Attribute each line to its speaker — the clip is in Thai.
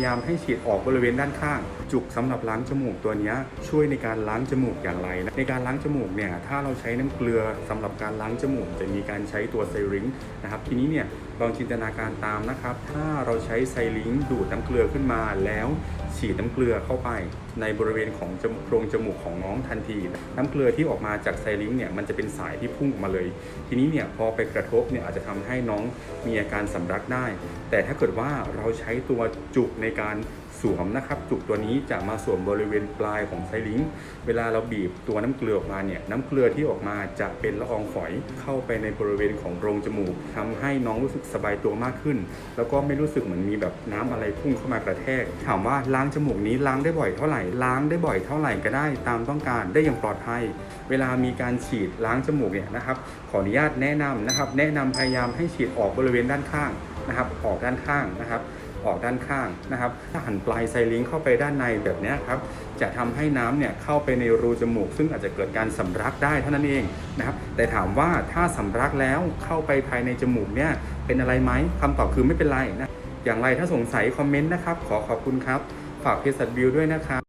Speaker 1: พยายามให้ฉีดออกบริเวณด้านข้าง จุกสำหรับล้างจมูกตัวนี้ช่วยในการล้างจมูกอย่างไรนะในการล้างจมูกเนี่ยถ้าเราใช้น้ำเกลือสำหรับการล้างจมูก จะมีการใช้ตัวไซริงนะครับทีนี้เนี่ยลองจินตนาการตามนะครับ ถ้าเราใช้ไซริงดูดน้ำเกลือขึ้นมาแล้วฉีดน้ำเกลือเข้าไปในบริเวณของจมูกโพรงจมูกของน้องทันที น้ำเกลือที่ออกมาจากไซริงเนี่ยมันจะเป็นสายที่พุ่งออกมาเลย ทีนี้เนี่ยพอไปกระทบเนี่ยอาจจะทำให้น้องมีอาการสำลักได้ แต่ถ้าเกิดว่าเราใช้ตัวจุกในการสวมนะครับ จุกตัวนี้จะมาสวมบริเวณปลายของไซลิงเวลาเราบีบตัวน้ำเกลือออกมาเนี่ยน้ำเกลือที่ออกมาจะเป็นละอองฝอยเข้าไปในบริเวณของโพรงจมูกทำให้น้องรู้สึกสบายตัวมากขึ้น แล้วก็ไม่รู้สึกเหมือนมีแบบน้ำอะไรพุ่งเข้ามากระแทก ถามว่าล้างจมูกนี้ล้างได้บ่อยเท่าไหร่ล้างได้บ่อยเท่าไหร่ก็ได้ ตามต้องการได้อย่างปลอดภัย เวลามีการฉีดล้างจมูกเนี่ยนะครับขออนุญาตแนะนำนะครับ แนะนำพยายามให้ฉีดออกบริเวณด้านข้าง นะครับออกด้านข้างนะครับออกด้านข้างนะครับถ้าหันปลายไซลิงเข้าไปด้านในแบบนี้ครับจะทำให้น้ำเนี่ยเข้าไปในรูจมูก ซึ่งอาจจะเกิดการสำลักได้เท่านั้นเองนะครับแต่ถามว่าถ้าสำลักแล้วเข้าไปภายในจมูกเนี่ยเป็นอะไรไหมคำตอบคือไม่เป็นไรนะอย่างไรถ้าสงสัยคอมเมนต์นะครับขอขอบคุณครับ ฝากเพจสัตว์บิวด้วยนะครับ